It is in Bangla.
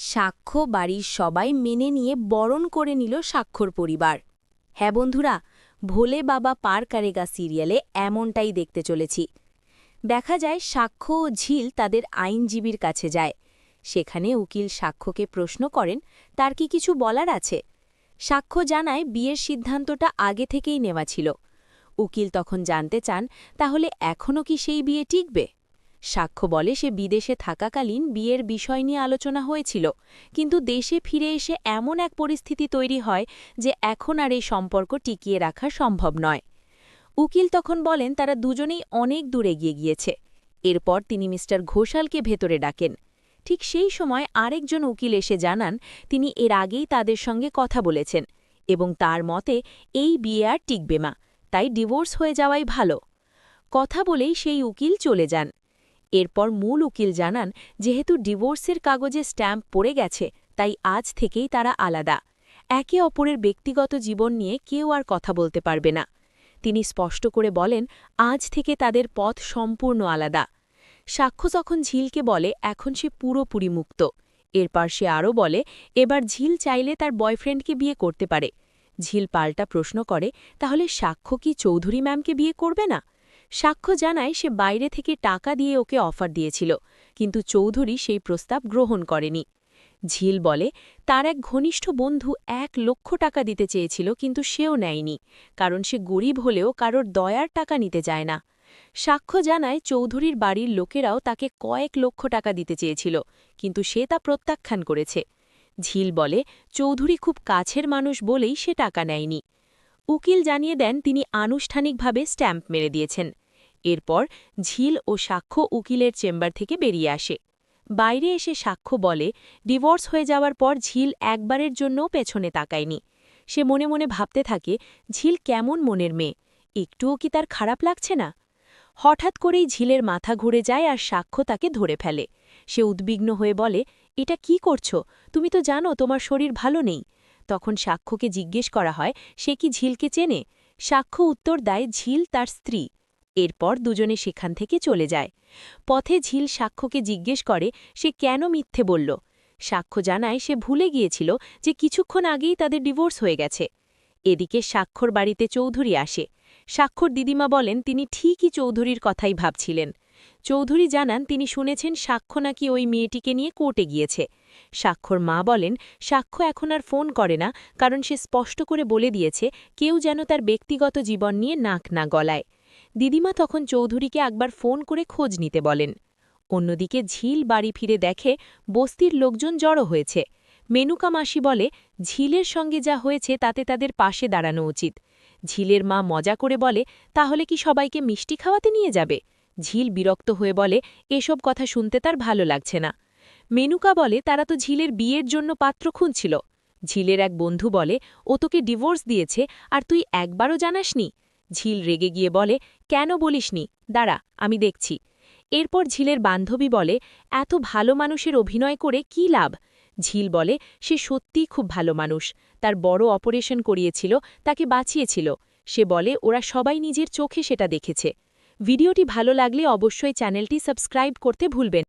সাক্ষ্য বাড়ির সবাই মেনে নিয়ে বরণ করে নিল স্বাক্ষর পরিবার। হ্যাঁ বন্ধুরা, ভোলে বাবা পার কারেগা সিরিয়ালে এমনটাই দেখতে চলেছি। দেখা যায় সাক্ষ্য ও ঝিল তাদের আইনজীবীর কাছে যায়। সেখানে উকিল সাক্ষ্যকে প্রশ্ন করেন, তার কি কিছু বলার আছে? সাক্ষ্য জানায়, বিয়ের সিদ্ধান্তটা আগে থেকেই নেওয়া ছিল। উকিল তখন জানতে চান, তাহলে এখনও কি সেই বিয়ে টিকবে? সাক্ষ্য বলে সে বিদেশে থাকাকালীন বিয়ের বিষয় নিয়ে আলোচনা হয়েছিল, কিন্তু দেশে ফিরে এসে এমন এক পরিস্থিতি তৈরি হয় যে এখন আর এই সম্পর্ক টিকিয়ে রাখা সম্ভব নয়। উকিল তখন বলেন, তারা দুজনেই অনেক দূরে গিয়ে গিয়েছে। এরপর তিনি মিস্টার ঘোষালকে ভেতরে ডাকেন। ঠিক সেই সময় আরেকজন উকিল এসে জানান, তিনি এর আগেই তাদের সঙ্গে কথা বলেছেন এবং তার মতে এই বিয়ে আর টিকবে মা তাই ডিভোর্স হয়ে যাওয়াই ভালো। কথা বলেই সেই উকিল চলে যান। এরপর মূল উকিল জানান, যেহেতু ডিভোর্সের কাগজে স্ট্যাম্প পড়ে গেছে, তাই আজ থেকেই তারা আলাদা। একে অপরের ব্যক্তিগত জীবন নিয়ে কেউ আর কথা বলতে পারবে না। তিনি স্পষ্ট করে বলেন, আজ থেকে তাদের পথ সম্পূর্ণ আলাদা। সাক্ষ্য যখন ঝিলকে বলে, এখন সে পুরোপুরি মুক্ত। এরপর সে আরও বলে, এবার ঝিল চাইলে তার বয়ফ্রেন্ডকে বিয়ে করতে পারে। ঝিল পাল্টা প্রশ্ন করে, তাহলে সাক্ষ্য কি চৌধুরী ম্যামকে বিয়ে করবে না? সাক্ষ্য জানায় সে বাইরে থেকে টাকা দিয়ে ওকে অফার দিয়েছিল, কিন্তু চৌধুরী সেই প্রস্তাব গ্রহণ করেনি। ঝিল বলে, তার এক ঘনিষ্ঠ বন্ধু এক লক্ষ টাকা দিতে চেয়েছিল, কিন্তু সেও নেয়নি, কারণ সে গরিব হলেও কারোর দয়ার টাকা নিতে চায় না। সাক্ষ্য জানায় চৌধুরীর বাড়ির লোকেরাও তাকে কয়েক লক্ষ টাকা দিতে চেয়েছিল, কিন্তু সে তা প্রত্যাখ্যান করেছে। ঝিল বলে, চৌধুরী খুব কাছের মানুষ বলেই সে টাকা নেয়নি। উকিল জানিয়ে দেন, তিনি আনুষ্ঠানিকভাবে স্ট্যাম্প মেরে দিয়েছেন। এরপর ঝিল ও সাক্ষ্য উকিলের চেম্বার থেকে বেরিয়ে আসে। বাইরে এসে সাক্ষ্য বলে, ডিভোর্স হয়ে যাওয়ার পর ঝিল একবারের জন্যও পেছনে তাকায়নি সে মনে মনে ভাবতে থাকে, ঝিল কেমন মনের মেয়ে, একটুও কি তার খারাপ লাগছে না হঠাৎ করেই ঝিলের মাথা ঘুরে যায় আর সাক্ষ্য তাকে ধরে ফেলে। সে উদ্বিগ্ন হয়ে বলে, এটা কি করছ? তুমি তো জানো তোমার শরীর ভালো নেই তখন সাক্ষ্যকে জিজ্ঞেস করা হয়, সে কি ঝিলকে চেনে সাক্ষ্য উত্তর দেয়, ঝিল তার স্ত্রী। এরপর দুজনে সেখান থেকে চলে যায়। পথে ঝিল সাক্ষ্যকে জিজ্ঞেস করে, সে কেন মিথ্যে বলল? সাক্ষ্য জানায়, সে ভুলে গিয়েছিল যে কিছুক্ষণ আগেই তাদের ডিভোর্স হয়ে গেছে। এদিকে স্বাক্ষর বাড়িতে চৌধুরী আসে। স্বাক্ষর দিদিমা বলেন, তিনি ঠিকই চৌধুরীর কথাই ভাবছিলেন। চৌধুরী জানান, তিনি শুনেছেন সাক্ষ্য নাকি ওই মেয়েটিকে নিয়ে কোর্টে গিয়েছে। স্বাক্ষর মা বলেন, সাক্ষ্য এখন আর ফোন করে না, কারণ সে স্পষ্ট করে বলে দিয়েছে, কেউ যেন তার ব্যক্তিগত জীবন নিয়ে নাক না গলায়। দিদিমা তখন চৌধুরীকে একবার ফোন করে খোঁজ নিতে বলেন। অন্যদিকে ঝিল বাড়ি ফিরে দেখে বস্তির লোকজন জড়ো হয়েছে। মেনুকা মাসি বলে, ঝিলের সঙ্গে যা হয়েছে তাতে তাদের পাশে দাঁড়ানো উচিত। ঝিলের মা মজা করে বলে, তাহলে কি সবাইকে মিষ্টি খাওয়াতে নিয়ে যাবে? ঝিল বিরক্ত হয়ে বলে, এসব কথা শুনতে তার ভালো লাগছে না। মেনুকা বলে, তারা তো ঝিলের বিয়ের জন্য পাত্র খুঁজছিল। ঝিলের এক বন্ধু বলে, ও তোকে ডিভোর্স দিয়েছে, আর তুই একবারও জানাসনি? ঝিল রেগে গিয়ে বলে, কেন বলিসনি? দাঁড়া, আমি দেখছি। এরপর ঝিলের বান্ধবী বলে, এত ভালো মানুষের অভিনয় করে কি লাভ? ঝিল বলে, সে সত্যিই খুব ভালো মানুষ। তার বড় অপারেশন করিয়েছিল, তাকে বাঁচিয়েছিল। সে বলে, ওরা সবাই নিজের চোখে সেটা দেখেছে। ভিডিওটি ভালো লাগলে অবশ্যই চ্যানেলটি সাবস্ক্রাইব করতে ভুলবেন